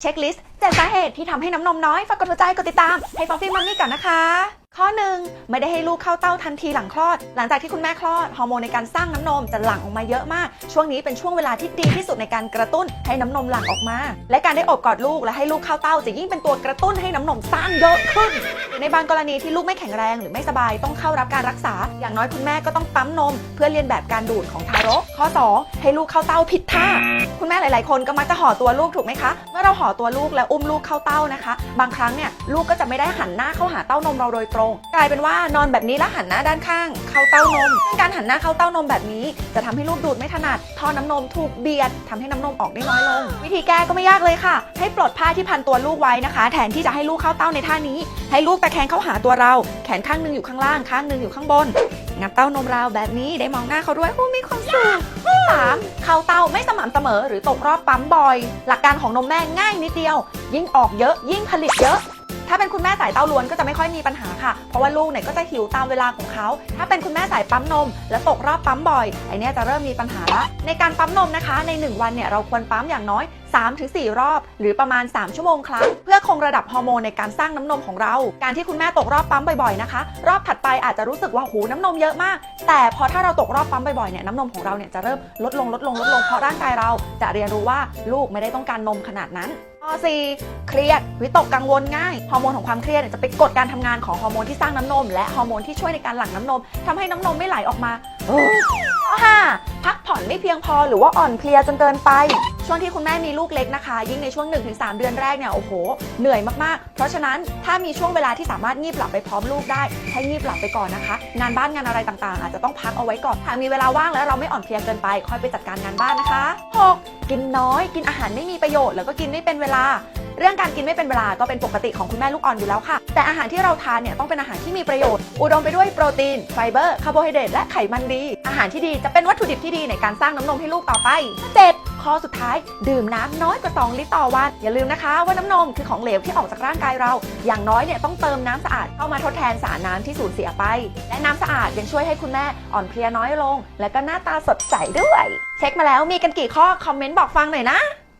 เช็คลิสต์เจ็ดสาเหตุที่ทำให้น้ำนมน้อย ฝากกดหัวใจ กดติดตาม ให้ฟอฟฟี่มัมมี่ก่อนนะคะ ข้อหนึ่งไม่ได้ให้ลูกเข้าเต้าทันทีหลังคลอด หลังจากที่คุณแม่คลอด ฮอร์โมนในการสร้างน้ำนมจะหลั่งออกมาเยอะมาก ช่วงนี้เป็นช่วงเวลาที่ดีที่สุดในการกระตุ้นให้น้ำนมหลั่งออกมา และการได้อบกอดลูกและให้ลูกเข้าเต้าจะยิ่งเป็นตัวกระตุ้นให้น้ำนมสร้างเยอะขึ้น ในบางกรณีที่ลูกไม่แข็งแรงหรือไม่สบายต้องเข้ารับการรักษา อย่างน้อยคุณแม่ก็ต้องปั๊มนม เพื่อเรียนแบบการดูดของทารก ข้อ 2 ให้ลูกเข้าเต้าผิดท่า คุณแม่หลาย ๆ คนก็มักจะห่อตัวลูกถูกไหมคะ เมื่อเราห่อตัวลูกและอุ้มลูกเข้าเต้านะคะ บางครั้งเนี่ยลูกก็จะไม่ได้หันหน้าเข้าหาเต้านมเราโดยตรง กลายเป็นว่านอนแบบนี้แล้วหันหน้าด้านข้าง เข้าเต้านมซึ่งการหันหน้าเข้าเต้านมแบบนี้ จะทำให้ลูกดูดไม่ถนัดท่อน้ำนมถูกเบียดทำให้น้ำนมออกได้น้อยลง วิธีแก้ก็ไม่ยากเลยค่ะ ให้ปลดผ้าที่พันตัวลูกไว้นะคะ แทนที่จะให้ลูกเข้าเต้าในท่านี้ ให้ลูกตะแขนเข้าหาตัวเรา แขนข้างหนึงอยู่ข้างล่าง ข้างหนึงอยู่ข้างบน งับเต้านมเราแบบนี้ได้มองหน้าเขาด้วยโอ้มีความสุขสามเข่าเต้าไม่สม่ำเสมอหรือตกรอบปั๊มบ่อย หลักการของนมแม่ง่ายนิดเดียว ยิ่งออกเยอะยิ่งผลิตเยอะ ถ้าเป็นคุณแม่สายเต้าล้วนก็จะไม่ค่อยมีปัญหาค่ะ เพราะว่าลูกเนี่ยก็จะหิวตามเวลาของเขา ถ้าเป็นคุณแม่สายปั๊มนม และตกรอบปั๊มบ่อยไอเนี้ยจะเริ่มมีปัญหาละในการปั๊มนมนะคะ ใน 1 วันเนี่ยเราควรปั๊มอย่างน้อย 3-4 รอบ หรือประมาณ 3 ชั่วโมงครั้ง เพื่อคงระดับฮอร์โมนในการสร้างน้ำนมของเรา การที่คุณแม่ตกรอบปั๊มบ่อยๆนะคะ รอบถัดไปอาจจะรู้สึกว่าหูน้ำนมเยอะมาก แต่พอถ้าเราตกรอบปั๊มบ่อยๆเนี่ยน้ำนมของเราเนี่ยจะเริ่มลดลงลดลงลดลงเพราะร่างกายเราจะเรียนรู้ว่าลูกไม่ได้ต้องการนมขนาดนั้น 4เครียดวิตกกังวลง่ายฮอร์โมนของความเครียดจะไปกดการทำงานของฮอร์โมนที่สร้างน้ำนม และฮอร์โมนที่ช่วยในการหลั่งน้ำนมทำให้น้ำนมไม่ไหลออกมาข้อ5พักผ่อนไม่เพียงพอหรือว่าอ่อนเพลียจนเกินไป ช่วงที่คุณแม่มีลูกเล็กนะคะ ยิ่งในช่วง 1-3 เดือนแรกเนี่ยโอ้โหเหนื่อยมากๆ เพราะฉะนั้นถ้ามีช่วงเวลาที่สามารถงีบหลับไปพร้อมลูกได้ให้งีบหลับไปก่อนนะคะ งานบ้านงานอะไรต่างๆ อาจจะต้องพักเอาไว้ก่อนหากมีเวลาว่างแล้วเราไม่อ่อนเพลียเกินไปค่อยไปจัดการงานบ้านนะคะ 6. กินน้อย กินอาหารไม่มีประโยชน์แล้วก็กินไม่เป็นเวลา เรื่องการกินไม่เป็นเวลาก็เป็นปกติของคุณแม่ลูกอ่อนอยู่แล้วค่ะ แต่อาหารที่เราทานเนี่ยต้องเป็นอาหารที่มีประโยชน์ อุดมไปด้วยโปรตีน ไฟเบอร์ คาร์โบไฮเดรตและไขมันดี อาหารที่ดีจะเป็นวัตถุดิบที่ดีในการสร้างน้ำนมให้ลูกต่อไป 7. ข้อสุดท้าย ดื่มน้ำน้อยกว่า 2 ลิตรต่อวัน อย่าลืมนะคะ ว่าน้ำนมคือของเหลวที่ออกจากร่างกายเรา อย่างน้อยเนี่ยต้องเติมน้ำสะอาดเข้ามาทดแทนสารน้ำที่สูญเสียไป และน้ำสะอาดยังช่วยให้คุณแม่อ่อนเพลียน้อยลง และก็หน้าตาสดใสด้วย เช็คมาแล้วมีกันกี่ข้อ คอมเมนต์บอกฟังหน่อยนะ